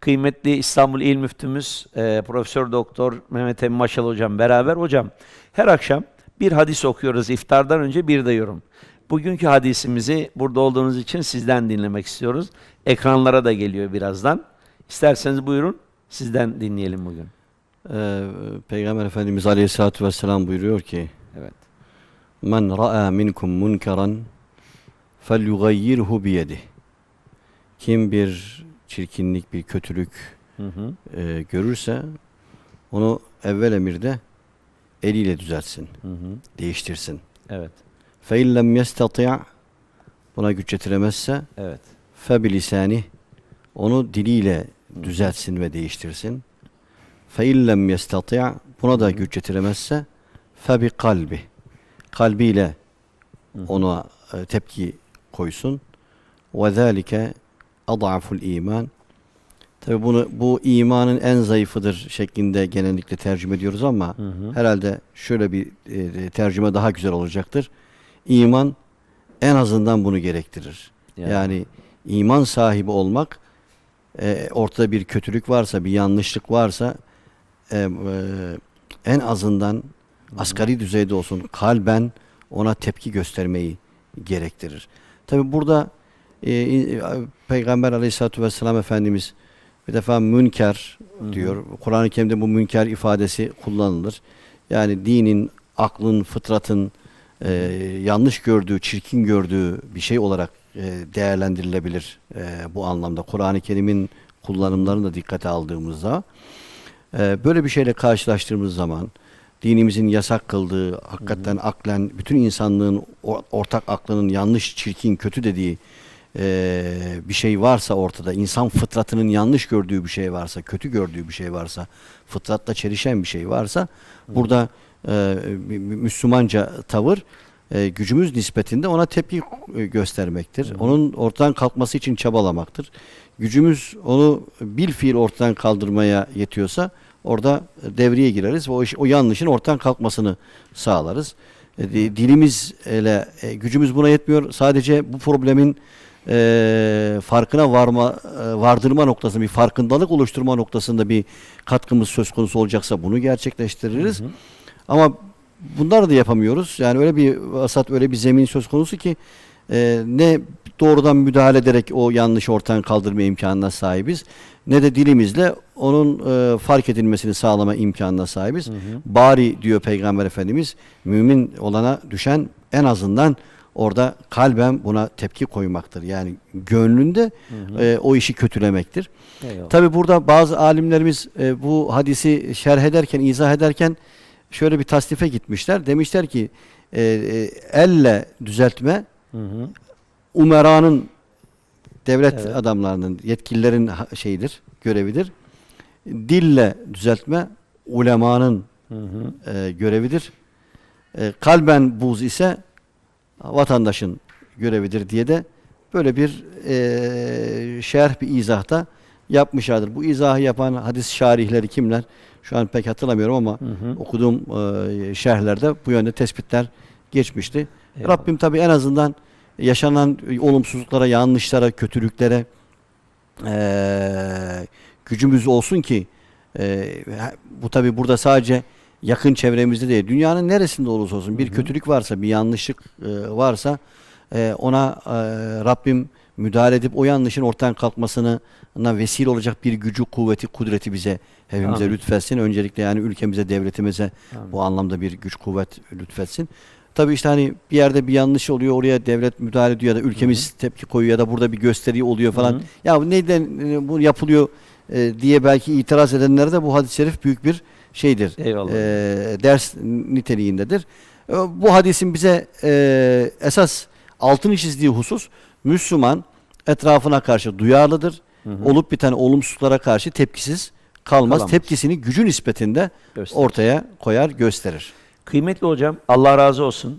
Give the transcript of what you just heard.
kıymetli İstanbul İl Müftümüz e, Profesör Doktor Mehmet Emin Maşal hocam beraber. Hocam her akşam bir hadis okuyoruz iftardan önce bir de yorum. Bugünkü hadisimizi burada olduğunuz için sizden dinlemek istiyoruz. Ekranlara da geliyor birazdan. İsterseniz buyurun sizden dinleyelim bugün. Ee, Peygamber Efendimiz Aleyhisselatü Vesselam buyuruyor ki Evet. Men ra'a minkum munkaran felyughayyirhu biyedih. Kim bir çirkinlik, bir kötülük Hı hı. e, görürse onu evvel emirde eliyle düzeltsin, Hı hı. değiştirsin. Evet. Fe illem yestati' buna güç yetiremezse Evet. fe bilisani onu diliyle düzeltsin ve değiştirsin. Fe illem yestati' buna da güç yetiremezse fe bi kalbi kalbiyle ona e, tepki koysun. Ve zalike adaful iman. Tabi bunu bu imanın en zayıfıdır şeklinde genellikle tercüme ediyoruz ama Hı hı. herhalde şöyle bir e, tercüme daha güzel olacaktır. İman en azından bunu gerektirir. Yani. Yani, iman sahibi olmak e, ortada bir kötülük varsa, bir yanlışlık varsa e, e, en azından asgari düzeyde olsun kalben ona tepki göstermeyi gerektirir. Tabi burada e, Peygamber Aleyhisselatü Vesselam Efendimiz bir defa münker diyor. Kur'an-ı Kerim'de bu münker ifadesi kullanılır. Yani dinin, aklın, fıtratın e, yanlış gördüğü, çirkin gördüğü bir şey olarak e, değerlendirilebilir e, bu anlamda. Kur'an-ı Kerim'in kullanımlarını da dikkate aldığımızda e, böyle bir şeyle karşılaştığımız zaman dinimizin yasak kıldığı, hakikaten aklen bütün insanlığın ortak aklının yanlış, çirkin, kötü dediği e, bir şey varsa ortada, insan fıtratının yanlış gördüğü bir şey varsa, kötü gördüğü bir şey varsa, fıtratla çelişen bir şey varsa, burada e, Müslümanca tavır e, gücümüz nispetinde ona tepki göstermektir. Onun ortadan kalkması için çabalamaktır. Gücümüz onu bil fiil ortadan kaldırmaya yetiyorsa orada devreye gireriz ve o, iş, o yanlışın ortadan kalkmasını sağlarız. E, di- dilimiz ile e, gücümüz buna yetmiyor. Sadece bu problemin e, farkına varma e, vardırma noktasında bir farkındalık oluşturma noktasında bir katkımız söz konusu olacaksa bunu gerçekleştiririz. Ama bunları da yapamıyoruz. Yani öyle bir vasat öyle bir zemin söz konusu ki e, ne doğrudan müdahale ederek o yanlış ortadan kaldırma imkanına sahibiz ne de dilimizle onun e, fark edilmesini sağlama imkanına sahibiz. Bari diyor Peygamber Efendimiz mümin olana düşen en azından orada kalben buna tepki koymaktır. Yani gönlünde e, o işi kötülemektir. Eyvallah. Tabi burada bazı alimlerimiz e, bu hadisi şerh ederken, izah ederken şöyle bir tasnife gitmişler. Demişler ki e, e, elle düzeltme Hı hı. umeranın devlet Evet. adamlarının, yetkililerin şeyidir, görevidir. Dille düzeltme ulemanın Hı hı. e, görevidir. E, kalben buz ise vatandaşın görevidir diye de böyle bir e, şerh bir izahta yapmışlardır. Bu izahı yapan hadis şarihleri kimler? Şu an pek hatırlamıyorum ama Hı hı. okuduğum e, şerhlerde bu yönde tespitler geçmişti. Eyvallah. Rabbim tabi en azından yaşanan olumsuzluklara, yanlışlara, kötülüklere eee, gücümüz olsun ki ha- bu tabi burada sadece yakın çevremizde değil, dünyanın neresinde olursa olsun bir kötülük varsa, bir yanlışlık eee, varsa eee, ona eee, Rabbim müdahale edip o yanlışın ortadan kalkmasına vesile olacak bir gücü, kuvveti, kudreti bize hepimize Amin. lütfetsin. Öncelikle yani ülkemize, devletimize Amin. bu anlamda bir güç, kuvvet lütfetsin. Tabii işte hani bir yerde bir yanlış oluyor oraya devlet müdahale ediyor ya da ülkemiz tepki koyuyor ya da burada bir gösteri oluyor falan. Hı hı. Ya neden e, bu yapılıyor e, diye belki itiraz edenlere de bu hadis-i şerif büyük bir şeydir. Eyvallah. E, ders niteliğindedir. E, bu hadisin bize e, esas altını çizdiği husus Müslüman etrafına karşı duyarlıdır. Hı hı. Olup biten olumsuzluklara karşı tepkisiz kalmaz. Kalamaz. Tepkisini gücü nispetinde Gösterir. ortaya koyar, gösterir. Kıymetli hocam Allah razı olsun.